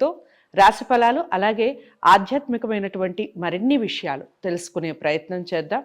తో రాశిఫలాలు అలాగే ఆధ్యాత్మికమైనటువంటి మరిన్ని విషయాలు తెలుసుకునే ప్రయత్నం చేద్దాం.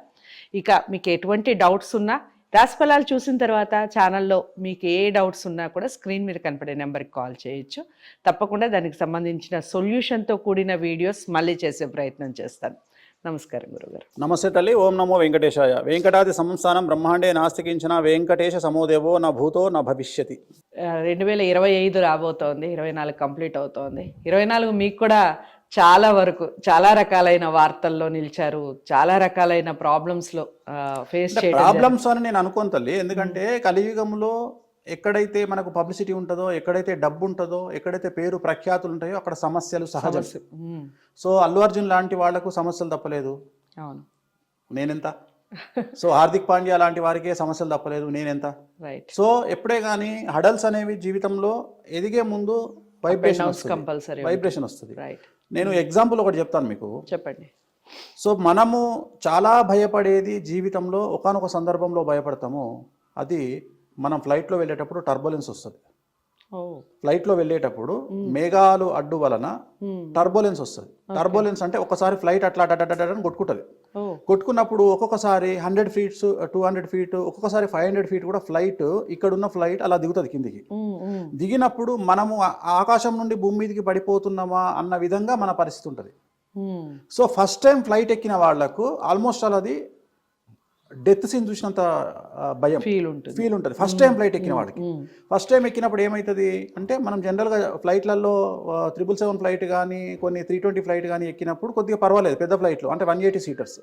ఇక మీకు ఎటువంటి డౌట్స్ ఉన్నా రాశిఫలాలు చూసిన తర్వాత ఛానల్లో మీకు ఏ డౌట్స్ ఉన్నా కూడా స్క్రీన్ మీద కనపడే నెంబర్కి కాల్ చేయొచ్చు. తప్పకుండా దానికి సంబంధించిన సొల్యూషన్తో కూడిన వీడియోస్ మళ్ళీ చేసే ప్రయత్నం చేస్తాను. నమస్కారం గురుగారు. నమస్తే తల్లి ఓం నమో వెంకటేశాయ. వెంకటాది సంస్థానం బ్రహ్మాండే నాస్తికించిన వెంకటేశ సమోదేవో నా భూతో నా భవిష్యతి. రెండు వేల ఇరవై ఐదు రాబోతోంది ఇరవై నాలుగు కంప్లీట్ అవుతోంది. ఇరవై నాలుగు మీకు కూడా చాలా వరకు చాలా రకాలైన వార్తల్లో నిలిచారు చాలా రకాలైన ప్రాబ్లమ్స్లో ఫేస్ ప్రాబ్లమ్స్ అని నేను అనుకోను తల్లి. ఎందుకంటే కలియుగంలో ఎక్కడైతే మనకు పబ్లిసిటీ ఉంటుందో ఎక్కడైతే డబ్బు ఉంటుందో ఎక్కడైతే పేరు ప్రఖ్యాతులు ఉంటాయో అక్కడ సమస్యలు సహజం. సో అల్లు అర్జున్ లాంటి వాళ్ళకు సమస్యలు తప్పలేదు. అవును. నేనెంత? సో హార్దిక్ పాండ్యా లాంటి వారికే సమస్యలు తప్పలేదు. నేనెంత? రైట్ సో ఎప్పుడే కానీ హడల్స్ అనేవి జీవితంలో ఎదిగే ముందు వైబ్రేషన్ కంపల్సరీ వైబ్రేషన్ వస్తుంది. రైట్ నేను ఎగ్జాంపుల్ ఒకటి చెప్తాను మీకు. చెప్పండి. సో మనము చాలా భయపడేది జీవితంలో ఒకానొక సందర్భంలో భయపడతాము. అది మనం ఫ్లైట్లో వెళ్ళేటప్పుడు టర్బులెన్స్ వస్తుంది. ఫ్లైట్లో వెళ్ళేటప్పుడు మేఘాలు అడ్డు వలన టర్బులెన్స్ వస్తుంది. టర్బులెన్స్ అంటే ఒకసారి ఫ్లైట్ అట్లా అట్లా కొట్టుకుంటుంది. కొట్టుకున్నప్పుడు ఒక్కొక్కసారి hundred feets two hundred feet ఒక్కొక్కసారి ఫైవ్ హండ్రెడ్ ఫీట్ కూడా ఫ్లైట్ ఇక్కడున్న ఫ్లైట్ అలా దిగుతుంది కిందికి. దిగినప్పుడు మనము ఆకాశం నుండి భూమి మీదకి పడిపోతున్నామా అన్న విధంగా మన పరిస్థితి ఉంటుంది. సో ఫస్ట్ టైం ఫ్లైట్ ఎక్కిన వాళ్ళకు ఆల్మోస్ట్ అలా అది డెత్ సీన్ చూసినంత భయం ఫీల్ ఉంటుంది. ఫీల్ ఉంటుంది. ఫస్ట్ టైం ఫ్లైట్ ఎక్కిన వాళ్ళకి ఉమ్, ఫస్ట్ టైం ఎక్కినప్పుడు ఏమవుతుంది అంటే మనం జనరల్గా ఫ్లైట్లలో త్రిబుల్ సెవెన్ ఫ్లైట్ కానీ కొన్ని త్రీ ట్వంటీ ఫ్లైట్ కానీ ఎక్కినప్పుడు కొద్దిగా పర్వాలేదు పెద్ద ఫ్లైట్లు అంటే వన్ ఎయిటీ సీటర్స్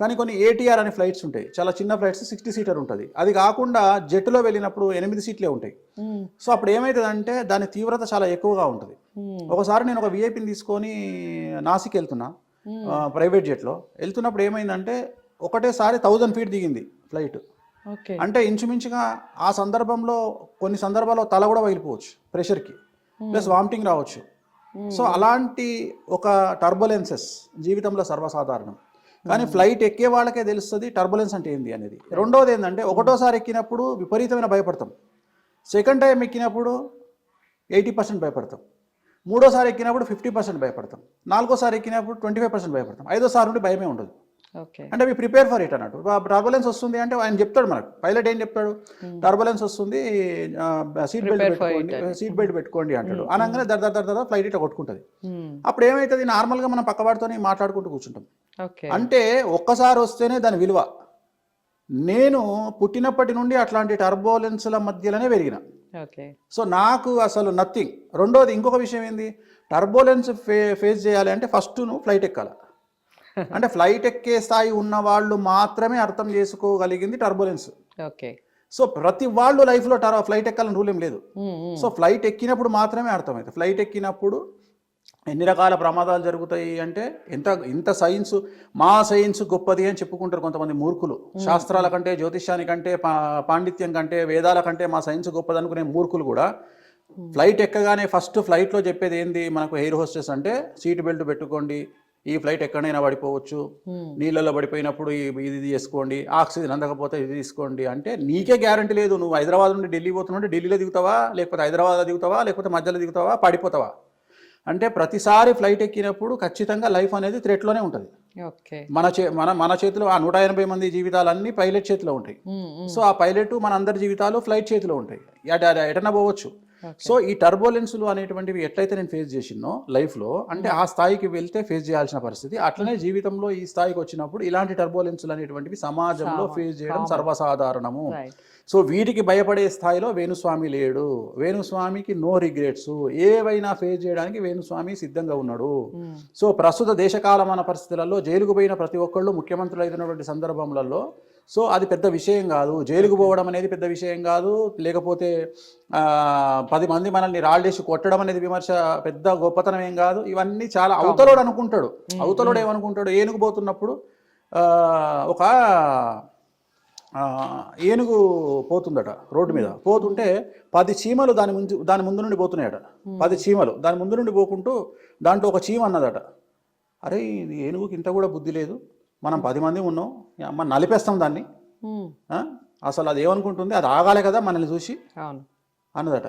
కానీ కొన్ని ఏటీఆర్ అనే ఫ్లైట్స్ ఉంటాయి. చాలా చిన్న ఫ్లైట్స్ సిక్స్టీ సీటర్ ఉంటుంది. అది కాకుండా జెట్లో వెళ్ళినప్పుడు ఎనిమిది సీట్లే ఉంటాయి. ఉమ్, సో అప్పుడు ఏమవుతుంది అంటే దాని తీవ్రత చాలా ఎక్కువగా ఉంటుంది. ఉమ్, ఒకసారి నేను ఒక విఐపిని తీసుకొని నాసిక్ వెళ్తున్నా ప్రైవేట్ జెట్లో వెళ్తున్నప్పుడు ఏమైందంటే ఒకటేసారి థౌజండ్ ఫీట్ దిగింది ఫ్లైట్ అంటే ఇంచుమించుగా ఆ సందర్భంలో కొన్ని సందర్భాల్లో తల కూడా పగిలిపోవచ్చు ప్రెషర్కి ప్లస్ వామిటింగ్ రావచ్చు. సో అలాంటి ఒక టర్బులెన్సెస్ జీవితంలో సర్వసాధారణం. కానీ ఫ్లైట్ ఎక్కే వాళ్ళకే తెలుస్తుంది టర్బులెన్స్ అంటే ఏంది అనేది. రెండోది ఏంటంటే ఒకటోసారి ఎక్కినప్పుడు విపరీతమైన భయపడతాం. సెకండ్ టైం ఎక్కినప్పుడు ఎయిటీ పర్సెంట్ భయపడతాం. మూడోసారి ఎక్కినప్పుడు ఫిఫ్టీ పర్సెంట్ భయపడతాం. నాలుగోసారి ఎక్కినప్పుడు ట్వంటీ ఫైవ్ పర్సెంట్ భయపడతాం. ఐదోసారి నుండి భయమే ఉండదు. అంటే మీ ప్రిపేర్ ఫర్ ఇట్ అన్నట్టు. టర్బులెన్స్ వస్తుంది అంటే ఆయన చెప్తాడు మనకు. పైలట్ ఏం చెప్తాడు? టర్బులెన్స్ వస్తుంది సీట్ బెల్ట్ పెట్టుకోండి సీట్ బెల్ట్ పెట్టుకోండి అంటాడు. అనగానే దర్ దర్ దర్ ఫ్లైట్ ఇట్లా కొట్టుకుంటుంది. ఉమ్, అప్పుడు ఏమవుతుంది నార్మల్గా మనం పక్కవాడితోనే మాట్లాడుకుంటూ కూర్చుంటాం. అంటే ఒక్కసారి వస్తేనే దాని విలువ. నేను పుట్టినప్పటి నుండి అట్లాంటి టర్బులెన్స్ల మధ్యలోనే పెరిగిన. సో నాకు అసలు నథింగ్ రెండోది ఇంకొక విషయం ఏంది? టర్బులెన్స్ ఫే ఫేస్ చేయాలి అంటే ఫస్ట్ నువ్వు ఫ్లైట్ ఎక్కాలి. అంటే ఫ్లైట్ ఎక్కే స్థాయి ఉన్న వాళ్ళు మాత్రమే అర్థం చేసుకోగలిగింది టర్బులెన్స్. ఓకే. సో ప్రతి వాళ్ళు లైఫ్లో టర్ ఫ్లైట్ ఎక్కాలని రూల్ ఏం లేదు. సో ఫ్లైట్ ఎక్కినప్పుడు మాత్రమే అర్థమవుతుంది ఫ్లైట్ ఎక్కినప్పుడు ఎన్ని రకాల ప్రమాదాలు జరుగుతాయి అంటే ఎంత ఇంత సైన్స్ మా సైన్స్ గొప్పది అని చెప్పుకుంటారు కొంతమంది మూర్ఖులు. శాస్త్రాల కంటే జ్యోతిష్యానికంటే పాండిత్యం కంటే వేదాల కంటే మా సైన్స్ గొప్పది అనుకునే మూర్ఖులు కూడా ఫ్లైట్ ఎక్కగానే ఫస్ట్ ఫ్లైట్లో చెప్పేది ఏంది మనకు ఎయిర్ హోస్టెస్ అంటే సీట్ బెల్ట్ పెట్టుకోండి ఈ ఫ్లైట్ ఎక్కడైనా పడిపోవచ్చు. నీళ్ళలో పడిపోయినప్పుడు ఇది చేసుకోండి ఆక్సిజన్ అందకపోతే ఇది తీసుకోండి అంటే నీకే గ్యారంటీ లేదు. నువ్వు హైదరాబాద్ నుండి ఢిల్లీ పోతుంటే ఢిల్లీలో దిగుతావా? లేకపోతే హైదరాబాద్లో దిగుతావా? లేకపోతే మధ్యలో దిగుతావా? పడిపోతావా? అంటే ప్రతిసారి ఫ్లైట్ ఎక్కినప్పుడు ఖచ్చితంగా లైఫ్ అనేది థ్రెట్లోనే ఉంటుంది. మన చే మన మన చేతిలో ఆ నూట ఎనభై మంది జీవితాలన్నీ పైలట్ చేతిలో ఉంటాయి. సో ఆ పైలట్ మన అందరి జీవితాలు ఫ్లైట్ చేతిలో ఉంటాయి. ఎట- ఎటన్నా పోవచ్చు. సో ఈ టర్బులెన్స్లు అనేటువంటివి ఎట్లయితే నేను ఫేస్ చేసినో లైఫ్లో అంటే ఆ స్థాయికి వెళ్తే ఫేస్ చేయాల్సిన పరిస్థితి. అట్లనే జీవితంలో ఈ స్థాయికి వచ్చినప్పుడు ఇలాంటి టర్బులెన్స్లు అనేటువంటివి సమాజంలో ఫేస్ చేయడం సర్వసాధారణము. సో వీటికి భయపడే స్థాయిలో వేణుస్వామి లేడు. వేణుస్వామికి నో రిగ్రెట్స్. ఏవైనా ఫేస్ చేయడానికి వేణుస్వామి సిద్ధంగా ఉన్నాడు. సో ప్రస్తుత దేశకాలమాన పరిస్థితులలో జైలుకు పోయిన ప్రతి ఒక్కళ్ళు ముఖ్యమంత్రులు అయినటువంటి సందర్భములలో సో అది పెద్ద విషయం కాదు. జైలుకు పోవడం అనేది పెద్ద విషయం కాదు. లేకపోతే ఆ, పది మంది మనల్ని రాళ్ళేసి కొట్టడం అనేది విమర్శ పెద్ద గొప్పతనం ఏం కాదు. ఇవన్నీ చాలా అవతలోడు అనుకుంటాడు. అవతలోడు ఏమనుకుంటాడు? ఏనుగు పోతున్నప్పుడు ఆ, ఒక ఏనుగు పోతుందట రోడ్డు మీద. పోతుంటే పది చీమలు దాని ముందు దాని ముందు నుండి పోతున్నాయట. పది చీమలు దాని ముందు నుండి పోకుంటూ దాంట్లో ఒక చీమ అన్నదట. అరే ఇది ఏనుగుకి ఇంత కూడా బుద్ధి లేదు. మనం పది మంది ఉన్నాం. అమ్మ నలిపేస్తాం దాన్ని? అసలు అది ఏమనుకుంటుంది? అది ఆగాలి కదా మనల్ని చూసి. అన్నదట.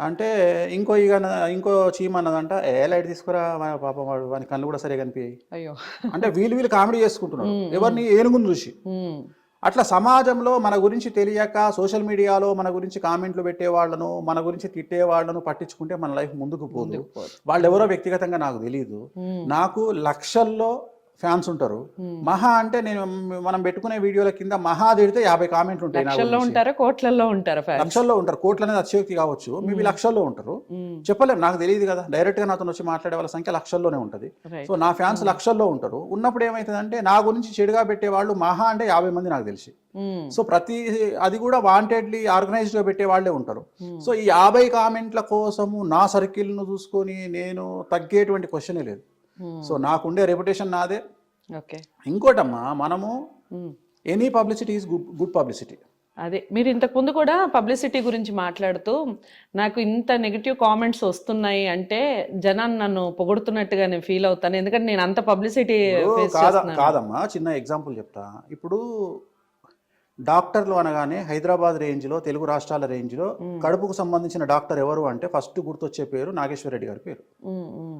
అంటే ఇంకో ఇక ఇంకో చీమ అన్నదంట ఏ లైట్ తీసుకురా మన పాపం వాడు వాని కళ్ళు కూడా సరిగా కనిపించాయి అయ్యో. అంటే వీళ్ళు వీళ్ళు కామెడీ చేసుకుంటున్నారు. ఎవరిని? ఏనుగును చూసి. అట్లా సమాజంలో మన గురించి తెలియక సోషల్ మీడియాలో మన గురించి కామెంట్లు పెట్టే వాళ్ళను మన గురించి తిట్టే వాళ్ళను పట్టించుకుంటే మన లైఫ్ ముందుకు పోదు. వాళ్ళు ఎవరో వ్యక్తిగతంగా నాకు తెలియదు నాకు లక్షల్లో ఫ్యాన్స్ ఉంటారు. మహా అంటే నేను మనం పెట్టుకునే వీడియోల కింద మహా తిడితే యాభై కామెంట్లు ఉంటాయి నా లక్షల్లో. ఉంటారా? కోట్లల్లో ఉంటారా లక్షల్లో ఉంటారు. కోట్ల అనేది అతిశయోక్తి కావచ్చు. మేబీ లక్షల్లో ఉంటారు. ఉమ్, చెప్పలేం నాకు తెలియదు కదా. డైరెక్ట్గా నాతో వచ్చి మాట్లాడే వాళ్ళ సంఖ్య లక్షల్లోనే ఉంటుంది. సో నా ఫ్యాన్స్ లక్షల్లో ఉంటారు. ఉన్నప్పుడు ఏమవుతుందంటే నా గురించి చెడుగా పెట్టే వాళ్ళు మహా అంటే యాభై మంది నాకు తెలిసి. సో ప్రతి అది కూడా వాంటెడ్లీ ఆర్గనైజ్డ్గా పెట్టే వాళ్ళే ఉంటారు. సో ఈ యాభై కామెంట్ల కోసము నా సర్కిల్ను చూసుకొని నేను తగ్గేటువంటి క్వశ్చనే లేదు. సో నాకుండే రెప్యుటేషన్ నాదే. ఓకే ఇంకోటమ్మా మనము. Any publicity is good good publicity అదే మీరు ఇంతకు ముందు కూడా పబ్లిసిటీ గురించి మాట్లాడుతూ నాకు ఇంత నెగిటివ్ కామెంట్స్ వస్తున్నాయి అంటే జనాన్ని నన్ను పొగుడుతున్నట్టుగా నేను ఫీల్ అవుతాను. ఎందుకంటే నేను అంత పబ్లిసిటీ కాదమ్మా చిన్న ఎగ్జాంపుల్ చెప్తా. ఇప్పుడు డాక్టర్లు అనగానే హైదరాబాద్ రేంజ్లో తెలుగు రాష్ట్రాల రేంజ్లో కడుపుకు సంబంధించిన డాక్టర్ ఎవరు అంటే ఫస్ట్ గుర్తొచ్చే పేరు నాగేశ్వర రెడ్డి గారి పేరు. ఉమ్,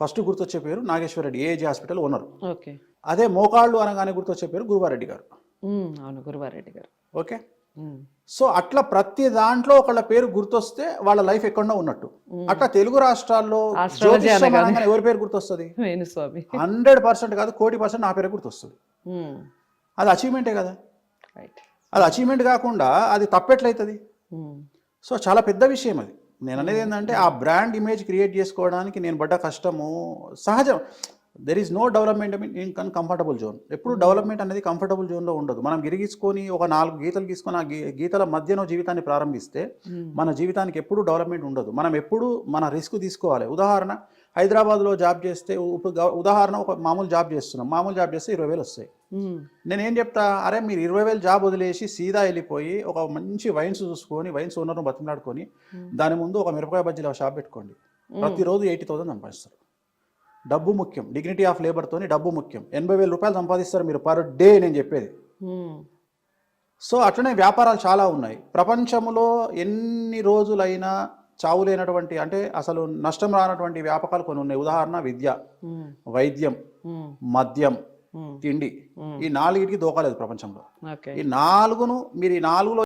ఫస్ట్ గుర్తొచ్చే పేరు Nageswara Reddy AG hospital owner. Okay. అదే మోకాళ్ళు అనగానే గుర్తొచ్చే పేరు గురువారెడ్డి గారు. అవును గురువారెడ్డి గారు. ఓకే? సో అట్లా ప్రతి దాంట్లో ఒకళ్ళ పేరు గుర్తొస్తే వాళ్ళ లైఫ్ ఎక్కడో ఉన్నట్టు. అట్లా తెలుగు రాష్ట్రాల్లో ఎవరి పేరు గుర్తొస్తుంది? హండ్రెడ్ పర్సెంట్ కాదు కోటి పర్సెంట్ నా పేరు గుర్తొస్తుంది. అది అచీవ్మెంటే కదా? రైట్ అది అచీవ్మెంట్ కాకుండా అది తప్పెట్లయితుంది సో చాలా పెద్ద విషయం అది. నేను అనేది ఏంటంటే ఆ బ్రాండ్ ఇమేజ్ క్రియేట్ చేసుకోవడానికి నేను పడ్డ కష్టము సహజం. There is no development in con comfortable zone ఎప్పుడు డెవలప్మెంట్ అనేది కంఫర్టబుల్ జోన్లో ఉండదు. మనం గిరిగీసుకొని ఒక నాలుగు గీతలు గీసుకొని ఆ గీ- గీతల మధ్యలో జీవితాన్ని ప్రారంభిస్తే ఉమ్, మన జీవితానికి ఎప్పుడు డెవలప్మెంట్ ఉండదు. మనం ఎప్పుడు మన రిస్క్ తీసుకోవాలి. ఉదాహరణ హైదరాబాద్లో జాబ్ చేస్తే ఇప్పుడు ఉదాహరణ ఒక మామూలు జాబ్ చేస్తున్నాం. మామూలు జాబ్ చేస్తే ఇరవై వేలు వస్తాయి. నేనేం చెప్తా? అరే మీరు ఇరవై వేలు జాబ్ వదిలేసి సీదా వెళ్ళిపోయి ఒక మంచి వైన్స్ చూసుకొని వైన్స్ ఓనర్ను బతిమలాడుకొని దాని ముందు ఒక మిరపకాయ బజ్జీల షాప్ పెట్టుకోండి. ప్రతిరోజు ఎయిటీ థౌసండ్ సంపాదిస్తారు. డబ్బు ముఖ్యం. డిగ్నిటీ ఆఫ్ లేబర్తోని డబ్బు ముఖ్యం. ఎనభై వేల రూపాయలు సంపాదిస్తారు మీరు పర్ డే నేను చెప్పేది. సో అట్లనే వ్యాపారాలు చాలా ఉన్నాయి. ప్రపంచంలో ఎన్ని రోజులైనా చావు లేనటువంటి అంటే అసలు నష్టం రానటువంటి వ్యాపకాలు కొన్ని ఉన్నాయి. ఉదాహరణ విద్య. వైద్యం. మద్యం. తిండి. ఈ నాలుగిటికి దోకాలేదు ప్రపంచంలో. ఈ నాలుగును మీరు ఈ నాలుగులో